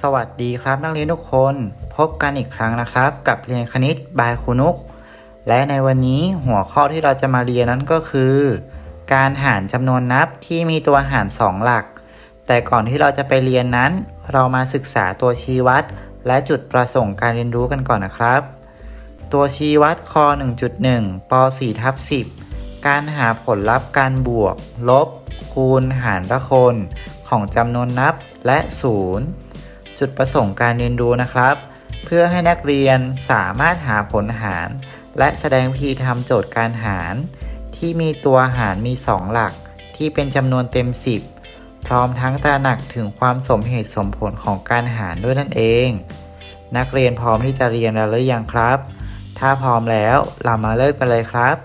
สวัสดีครับนักเรียนทุกคน พบกันอีกครั้งนะครับ กับเรียนคณิตบายครูนุก และในวันนี้หัวข้อที่เราจะมาเรียนนั้นก็คือ การหารจำนวนนับที่มีตัวหาร 2 หลัก แต่ก่อนที่เราจะไปเรียนนั้น เรามาศึกษาตัวชี้วัด และจุดประสงค์การเรียนรู้กันก่อนนะครับ ตัวชี้วัดคอ1.1ป4ทับ10 การหาผลลัพธ์การบวก ลบ คูณหารละคนของจำนวนนับและศูนย์ จุดประสงค์การเรียนรู้นะครับ เพื่อให้นักเรียนสามารถหาผลหาร และแสดงวิธีทำโจทย์การหาร ที่มีตัวหารมี 2 หลัก ที่เป็นจำนวนเต็ม 10 พร้อมทั้งตระหนักถึงความสมเหตุสมผลของการหารด้วยนั่นเอง นักเรียนพร้อมที่จะเรียนแล้วหรือยังครับ ถ้าพร้อมแล้วเรามาเริ่มกันเลยครับ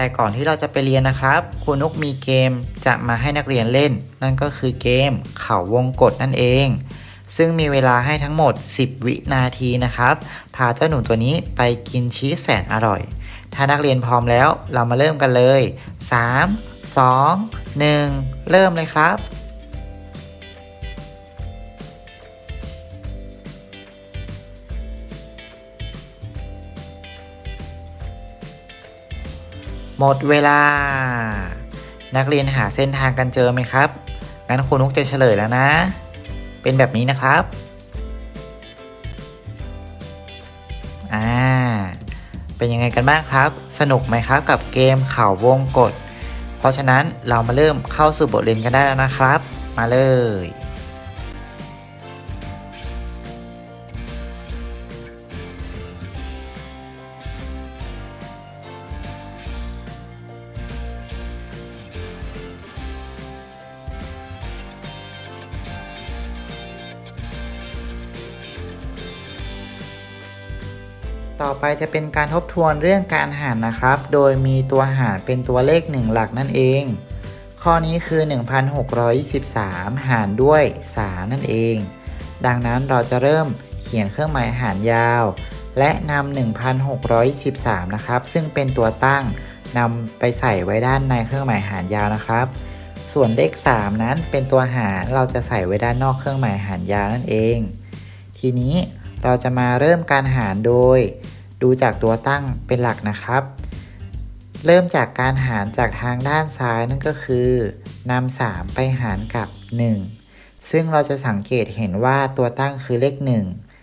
แต่ก่อนที่เราจะไปเรียนนะครับครูนุกมีเกมจะมาให้นักเรียนเล่น นั่นก็คือเกมเข่าวงกฏนั่นเอง ซึ่งมีเวลาให้ทั้งหมด 10 วินาทีนะครับ พาเจ้าหนูตัวนี้ไปกินชีสแสนอร่อย ถ้านักเรียนพร้อมแล้วเรามาเริ่มกันเลย 3 2 1 เริ่มเลยครับ หมดเวลา นักเรียนหาเส้นทางกันเจอไหมครับ งั้นครูนุกจะเฉลยแล้วนะ เป็นแบบนี้นะครับ อ่า เป็นยังไงกันบ้างครับ สนุกไหมครับกับเกมเข่าวงกฏเพราะฉะนั้นเรามาเริ่มเข้าสู่บทเรียนกันได้แล้วนะครับ มาเลย จะเป็นการทบทวนเรื่องการหารนะครับ โดยมีตัวหารเป็นตัวเลข 1 หลักนั่นเอง ข้อนี้คือ 1623 หารด้วย 3 นั่นเอง ดังนั้นเราจะเริ่มเขียนเครื่องหมายหารยาว และนำ1623 นะครับ ซึ่งเป็นตัวตั้งนำไปใส่ไว้ด้านในเครื่องหมายหารยาวนะครับ ส่วนเลข 3 นั้นเป็นตัวหารเราจะใส่ไว้ด้านนอกเครื่องหมายหารยาวนั่นเอง ทีนี้เราจะมาเริ่มการหารโดย ดูจากตัวตั้งเป็นหลักนะครับ เริ่มจากการหารจากทางด้านซ้ายนั่นก็คือนำ3ไปหารกับ 1 ซึ่งเราจะสังเกตเห็นว่าตัวตั้งคือเลข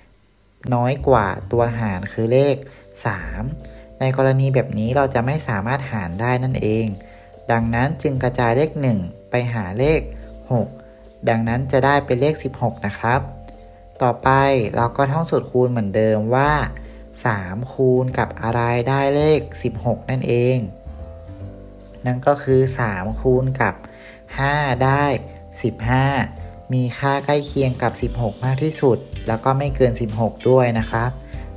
1 น้อยกว่าตัวหารคือเลข 3 ในกรณีแบบนี้เราจะไม่สามารถหารได้นั่นเอง ดังนั้นจึงกระจายเลข 1 ไปหาเลข 6 ดังนั้นจะได้เป็นเลข 16 นะครับ ต่อไปเราก็ท่องสูตรคูณเหมือนเดิมว่า 3 คูณกับอะไรได้เลข 16 นั่นเอง นั่นก็คือ 3 คูณกับ 5 ได้ 15 มีค่าใกล้เคียงกับ 16 มากที่สุด แล้วก็ไม่เกิน 16 ด้วยนะครับ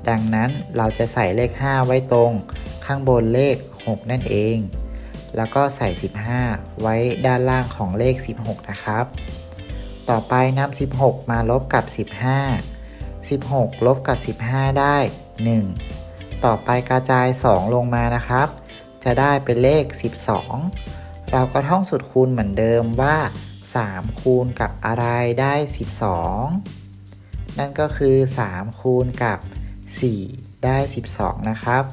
ดังนั้นเราจะใส่เลข 5 ไว้ตรง ข้างบนเลข 6 นั่นเอง แล้วก็ใส่ 15 ไว้ด้านล่างของเลข 16 นะครับ ต่อไปนำ16 มาลบกับ 15 16 ลบกับ 15 ได้ 1 ต่อไปกระจาย 2 ลงมานะครับ จะได้เป็นเลข 12 เราก็ท่องสูตรคูณเหมือนเดิมว่า 3 คูณกับอะไรได้ 12 นั่นก็คือ 3 คูณกับ 4 ได้ 12 นะครับ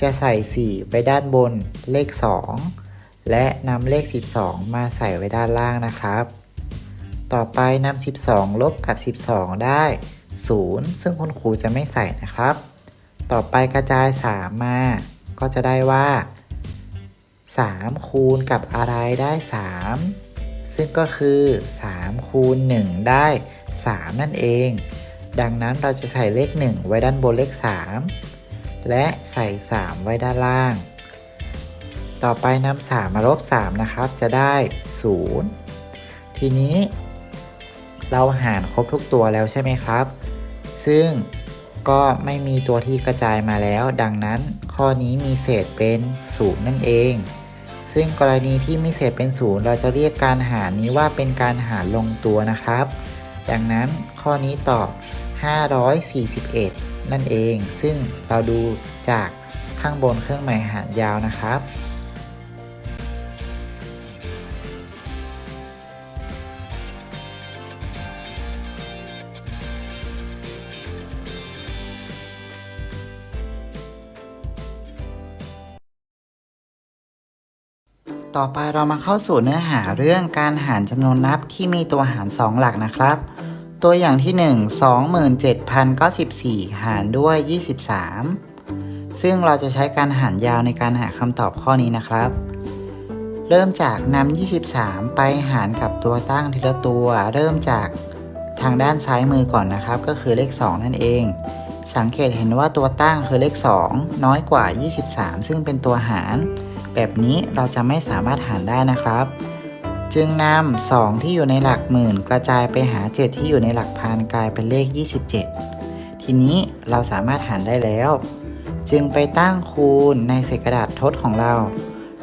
จะใส่ 4 ไว้ด้านบนเลข 2 และนำเลข 12 มาใส่ไว้ด้านล่างนะครับต่อไปนำ12 ลบกับ 12 ได้ 0 ซึ่งคุณครูจะไม่ใส่นะครับ ต่อไปกระจาย 3 มา ก็จะได้ว่า 3 คูณกับอะไรได้ 3 ซึ่งก็คือ 3 คูณ 1 ได้ 3 นั่นเอง ดังนั้นเราจะใส่เลข 1 ไว้ด้านบนเลข 3 และใส่ 3 ไว้ด้านล่าง ต่อไปนำ3มาลบ 3 นะครับ จะได้ 0 ทีนี้ เราหารครบทุกตัวแล้วใช่ไหมครับ ซึ่ง ก็ไม่มีตัวที่กระจายมาแล้ว ดังนั้น ข้อนี้มีเศษเป็น0นั่นเอง ซึ่งกรณีที่มีเศษเป็น0เราจะเรียกการหารนี้ว่าเป็นการหารลงตัวนะครับ ดังนั้นข้อนี้ตอบ 541 นั่นเอง ซึ่งเราดูจากข้างบนเครื่องหมายหารยาวนะครับ ต่อไปเรามาเข้าสู่เนื้อหาเรื่องการหารจำนวนนับที่มีตัวหาร 2 หลักนะครับ ตัวอย่างที่ 1 27,094 หารด้วย 23 ซึ่งเราจะใช้การหารยาวในการหาคำตอบข้อนี้นะครับ เริ่มจากนำ23 ไปหารกับตัวตั้งทีละตัว เริ่มจากทางด้านซ้ายมือก่อนนะครับ ก็คือเลข 2 นั่นเอง สังเกตเห็นว่าตัวตั้งคือเลข 2 น้อยกว่า 23 ซึ่งเป็นตัวหาร แบบนี้เราจะไม่สามารถหารได้นะครับ จึงนำ2ที่อยู่ในหลักหมื่น กระจายไปหา 7 ที่อยู่ในหลักพันกลายเป็นเลข 27 ทีนี้เราสามารถหารได้แล้ว จึงไปตั้งคูณในเศษกระดาษทดของเรา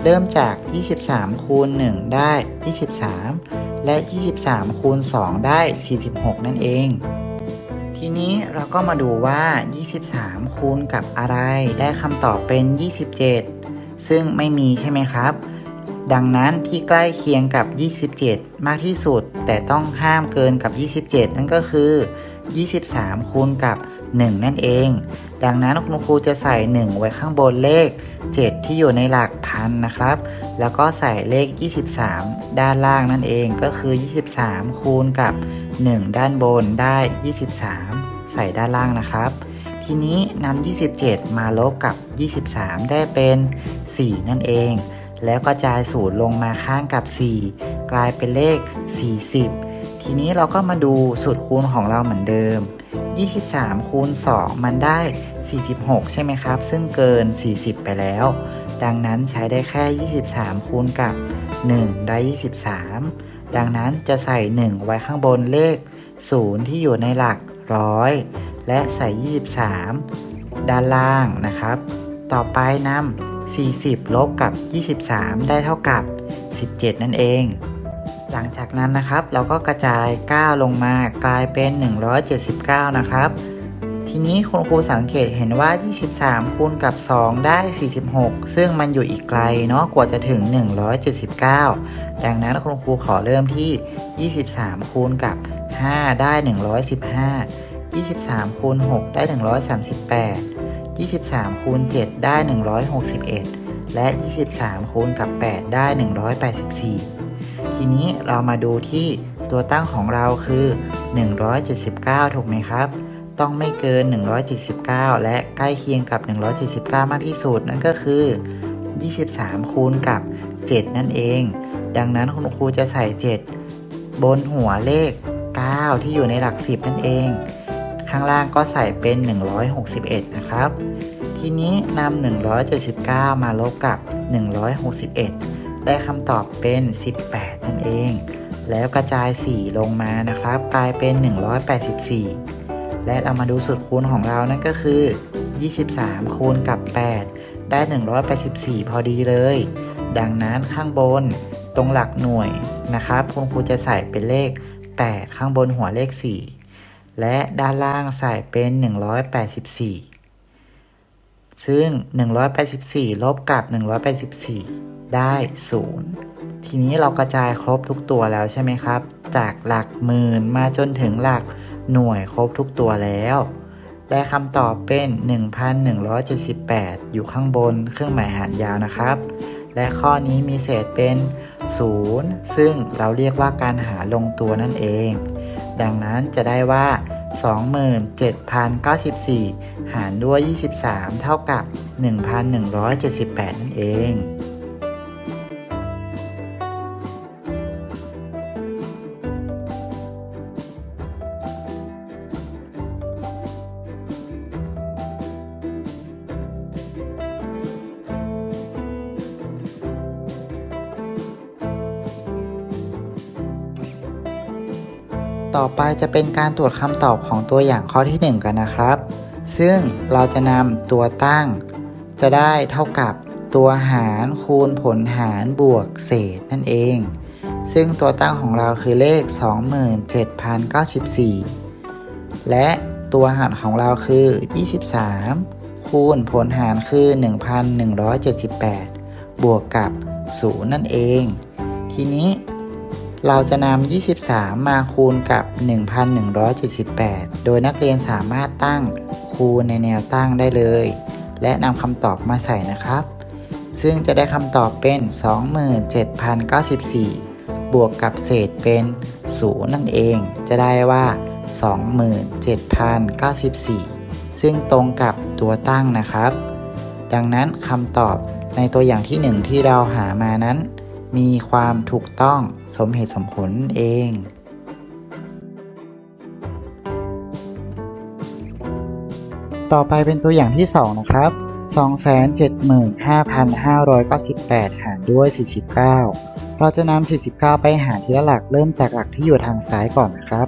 เริ่มจาก 23 คูณ 1 ได้ 23 และ 23 คูณ 2 ได้ 46 นั่นเองทีนี้เราก็มาดูว่า 23 คูณกับอะไร ได้คำตอบเป็น 27 ซึ่งไม่มีใช่ไหมครับ ดังนั้นที่ใกล้เคียงกับ 27 มากที่สุด แต่ต้องห้ามเกินกับ 27 นั่นก็คือ 23 คูณกับ 1 นั่นเอง ดังนั้นคุณครูจะใส่ 1 ไว้ข้างบนเลข 7 ที่อยู่ในหลักพันนะครับ แล้วก็ใส่เลข 23 ด้านล่างนั่นเองก็คือ 23 คูณกับ 1 ด้านบนได้ 23 ใส่ด้านล่างนะครับ ทีนี้นำ27 มาลบกับ 23 ได้เป็น 4 นั่นเอง แล้วก็จายศูนย์ลงมาข้างกับ 4 กลายเป็นเลข 40 ทีนี้เราก็มาดูสูตรคูณของเราเหมือนเดิม 23 คูณ 2 มันได้ 46 ใช่ไหมครับ ซึ่งเกิน 40 ไปแล้ว ดังนั้นใช้ได้แค่ 23 คูณกับ 1 ได้ 23 ดังนั้นจะใส่ 1 ไว้ข้างบนเลข 0 ที่อยู่ในหลักร้อยและใส่ 23 ด้านล่างนะครับ ต่อไปนำ 40 ลบกับ 23 ได้เท่ากับ 17 นั่นเอง หลังจากนั้นนะครับ เราก็กระจาย 9 ลงมากลายเป็น 179 นะครับ ทีนี้คุณครูสังเกตเห็นว่า 23 คูณกับ 2 ได้ 46 ซึ่งมันอยู่อีกไกลเนาะกว่าจะถึง 179 ดังนั้นคุณครูขอเริ่มที่ 23 คูณกับ 5 ได้ 115 23 คูณ 6 ได้ 138 23คูณ7ได้ 161 และ 23คูณกับ 8 ได้ 184 ทีนี้เรามาดูที่ตัวตั้งของเราคือ 179 ถูกไหมครับ ต้องไม่เกิน 179 และใกล้เคียงกับ 179 มากที่สุดนั่นก็คือ 23 คูณกับ 7 นั่นเอง ดังนั้นคุณครูจะใส่ 7 บนหัวเลข 9 ที่อยู่ในหลัก 10 นั่นเอง ข้างล่างก็ใส่เป็น 161 นะครับ ทีนี้นำ179 มาลบกับ 161 ได้คำตอบเป็น 18 นั่นเอง แล้วกระจาย 4 ลงมานะครับ กลายเป็น 184 และเรามาดูสูตรคูณของเรานั่นก็คือ 23 คูณกับ 8 ได้ 184 พอดีเลย ดังนั้นข้างบนตรงหลักหน่วยนะครับคุณครูจะใส่เป็นเลข 8 ข้างบนหัวเลข 4 และด้านล่างใส่เป็น 184 ซึ่ง 184 ลบกับ 184 ได้ 0 ทีนี้เรากระจายครบทุกตัวแล้วใช่ไหมครับ จากหลักหมื่นมาจนถึงหลักหน่วยครบทุกตัวแล้ว ได้คำตอบเป็น 1,178 อยู่ข้างบนเครื่องหมายหารยาวนะครับ และข้อนี้มีเศษเป็น 0 ซึ่งเราเรียกว่าการหาลงตัวนั่นเองดังนั้นจะได้ว่า 27,094 หารด้วย 23 เท่ากับ 1,178 นั่นเอง ต่อไปจะเป็นการตรวจคำตอบของตัวอย่างข้อที่ 1 กันนะครับ ซึ่งเราจะนำตัวตั้ง จะได้เท่ากับตัวหารคูณผลหารบวกเศษนั่นเอง ซึ่งตัวตั้งของเราคือเลข 27,094 และตัวหารของเราคือ 23 คูณผลหารคือ 1,178 บวกกับ 0 นั่นเอง ทีนี้ เราจะนำ 23 มาคูณกับ 1,178 โดยนักเรียนสามารถตั้งคูณในแนวตั้งได้เลย และนำคำตอบมาใส่นะครับ ซึ่งจะได้คำตอบเป็น 27,094 บวกกับเศษเป็น0นั่นเอง จะได้ว่า 27,094 ซึ่งตรงกับตัวตั้งนะครับ ดังนั้นคำตอบในตัวอย่างที่ 1 ที่เราหามานั้น มีความถูกต้องสมเหตุสมผลเองต่อไปเป็นตัวอย่างที่ 2 นะครับ 275,598 หารด้วย 49 เราจะนำ49 ไปหารทีละหลักเริ่มจากหลักที่อยู่ทางซ้ายก่อนนะครับ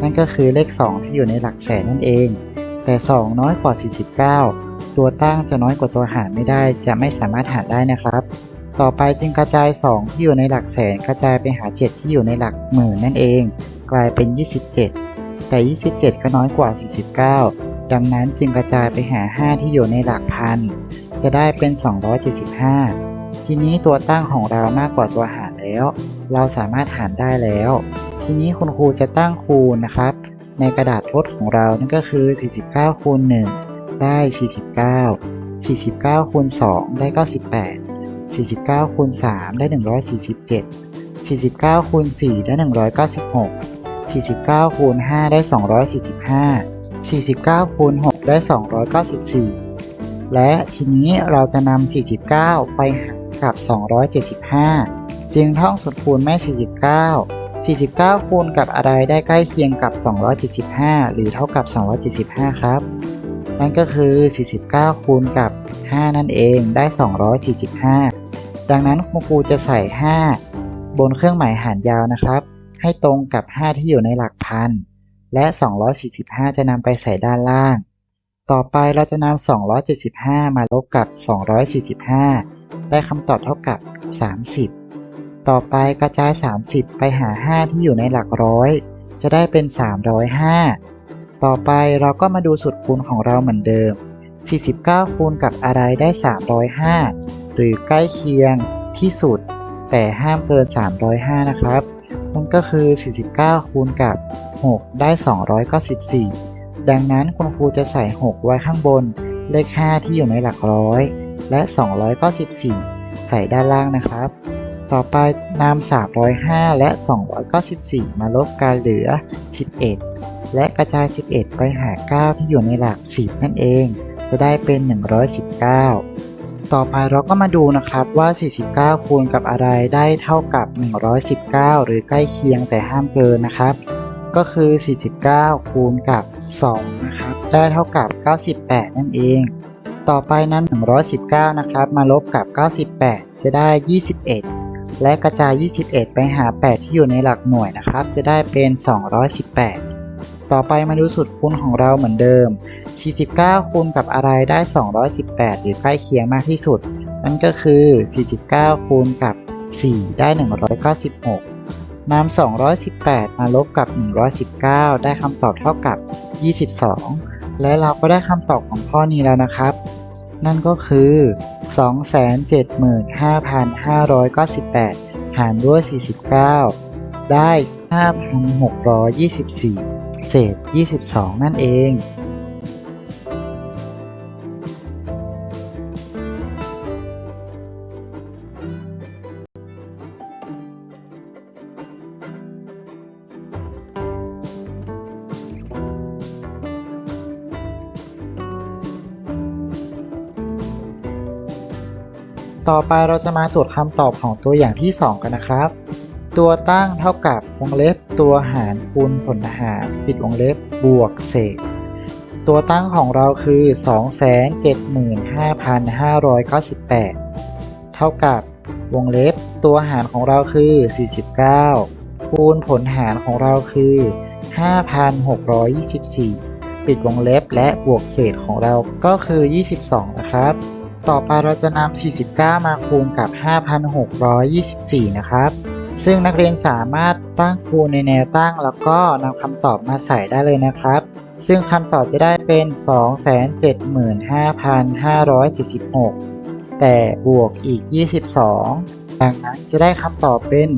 นั่นก็คือเลข 2 ที่อยู่ในหลักแสนนั่นเอง แต่ 2 น้อยกว่า 49 ตัวตั้งจะน้อยกว่าตัวหารไม่ได้ จะไม่สามารถหารได้นะครับ ต่อไปจึงกระจาย 2 ที่อยู่ในหลักแสนกระจายไปหา 7 ที่อยู่ในหลักหมื่นนั่นเอง กลายเป็น 27 แต่ 27 ก็น้อยกว่า 49 ดังนั้นจึงกระจายไปหา 5 ที่อยู่ในหลักพัน จะได้เป็น 275 ทีนี้ตัวตั้งของเรามากกว่าตัวหารแล้ว เราสามารถหารได้แล้ว ทีนี้คุณครูจะตั้งคูณนะครับ ในกระดาษทดของเรานั่นก็คือ 49คูณ1ได้ 49 49คูณ2ได้98 49คูณ3ได้ 147 49คูณ4ได้ 196 49คูณ5ได้ 245 49คูณ6ได้ 294 และทีนี้เราจะนำ49 ไปหารกับ 275 จึงท่องสูตรคูณแม่ 49 49 คูณกับอะไรได้ใกล้เคียงกับ 275 หรือเท่ากับ 275 ครับ นั่นก็คือ 49 คูณกับ 5 นั่นเองได้ 245 ดังนั้นคุณครูจะใส่ 5 บนเครื่องหมายหารยาวนะครับ ให้ตรงกับ 5 ที่อยู่ในหลักพัน และ 245 จะนำไปใส่ด้านล่าง ต่อไปเราจะนำ 275 มาลบกับ 245 ได้คำตอบเท่ากับ 30 ต่อไปกระจาย 30 ไปหา 5 ที่อยู่ในหลักร้อย จะได้เป็น 305 ต่อไปเราก็มาดูสูตรคูณของเราเหมือนเดิม 49 คูณกับอะไรได้ 305 หรือใกล้เคียงที่สุด แต่ห้ามเกิน 305 นะครับ นั่นก็คือ 49 คูณกับ 6 ได้ 294 ดังนั้นคุณครูจะใส่ 6 ไว้ข้างบน เลข 5 ที่อยู่ในหลักร้อย และ 294 ใส่ด้านล่างนะครับ ต่อไปนำ305 และ 294 มาลบกันเหลือ 11และกระจาย 11 ไปหา 9 ที่อยู่ในหลัก 10 นั่นเอง จะได้เป็น 119 ต่อไปเราก็มาดูนะครับว่า 49 คูณกับอะไรได้เท่ากับ 119 หรือใกล้เคียงแต่ห้ามเกินนะครับ ก็คือ 49 คูณกับ 2 นะครับ ได้เท่ากับ 98 นั่นเอง ต่อไปนำ119 นะครับ มาลบกับ 98 จะได้ 21 และกระจาย 21 ไปหา 8 ที่อยู่ในหลักหน่วยนะครับ จะได้เป็น 218 ต่อไปมาดูสูตรคูณของเราเหมือนเดิม 49 คูณกับอะไรได้ 218 หรือใกล้เคียงมากที่สุด นั่นก็คือ 49 คูณกับ 4 ได้ 196นำ218 มาลบกับ 119 ได้คำตอบเท่ากับ 22 และเราก็ได้คำตอบของข้อนี้แล้วนะครับ นั่นก็คือ 275,598 หารด้วย 49 ได้ 5,624 เศษ 22 นั่นเอง ต่อไปเราจะมาตรวจคำตอบของตัวอย่างที่ 2 กันนะครับ ตัวตั้งเท่ากับวงเล็บ ตัวหารคูณผลหารปิดวงเล็บบวกเศษ ตัวตั้งของเราคือ 275,598 เท่ากับวงเล็บ ตัวหารของเราคือ 49 คูณผลหารของเราคือ 5,624 ปิดวงเล็บและบวกเศษของเราก็คือ 22 นะครับ ต่อไปเราจะนำ 49 มาคูณกับ 5,624 นะครับ ซึ่งนักเรียนสามารถตั้งคูณในแนวตั้ง แล้วก็นำคำตอบมาใส่ได้เลยนะครับ ซึ่งคำตอบจะได้เป็น 275,576 แต่บวกอีก 22 ดังนั้นจะได้คำตอบเป็น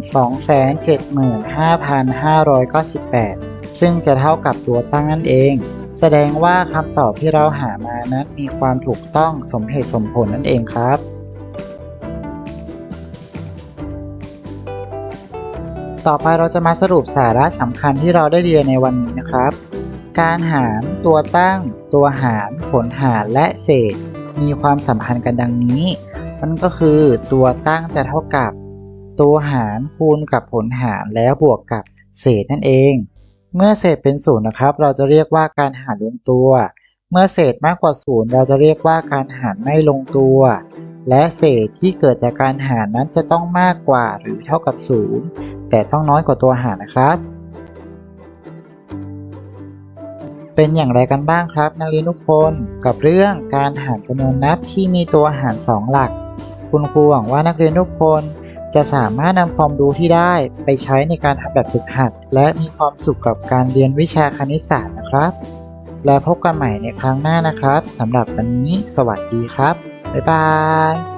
275,598 ซึ่งจะเท่ากับตัวตั้งนั่นเอง แสดงว่าคำตอบที่เราหามานั้นมีความถูกต้องสมเหตุสมผลนั่นเองครับ ต่อไปเราจะมาสรุปสาระสำคัญที่เราได้เรียนในวันนี้นะครับ การหาร ตัวตั้ง ตัวหาร ผลหาร และเศษ มีความสัมพันธ์กันดังนี้มันก็คือตัวตั้งจะเท่ากับ ตัวหารคูณกับผลหารแล้วบวกกับเศษนั่นเอง เมื่อเศษเป็นศูนย์นะครับ เราจะเรียกว่าการหารลงตัว เมื่อเศษมากกว่าศูนย์เราจะเรียกว่าการหารไม่ลงตัว และเศษที่เกิดจากการหารนั้นจะต้องมากกว่าหรือเท่ากับศูนย์แต่ต้องน้อยกว่าตัวหารนะครับ เป็นอย่างไรกันบ้างครับ นักเรียนทุกคนกับเรื่องการหารจำนวนนับที่มีตัวหาร 2 หลัก คุณครูหวังว่านักเรียนทุกคน จะสามารถนำความรู้ที่ได้ไปใช้ในการทำแบบฝึกหัด และมีความสุขกับการเรียนวิชาคณิตศาสตร์นะครับ และพบกันใหม่ในครั้งหน้านะครับสำหรับวันนี้ สวัสดีครับ บ๊ายบาย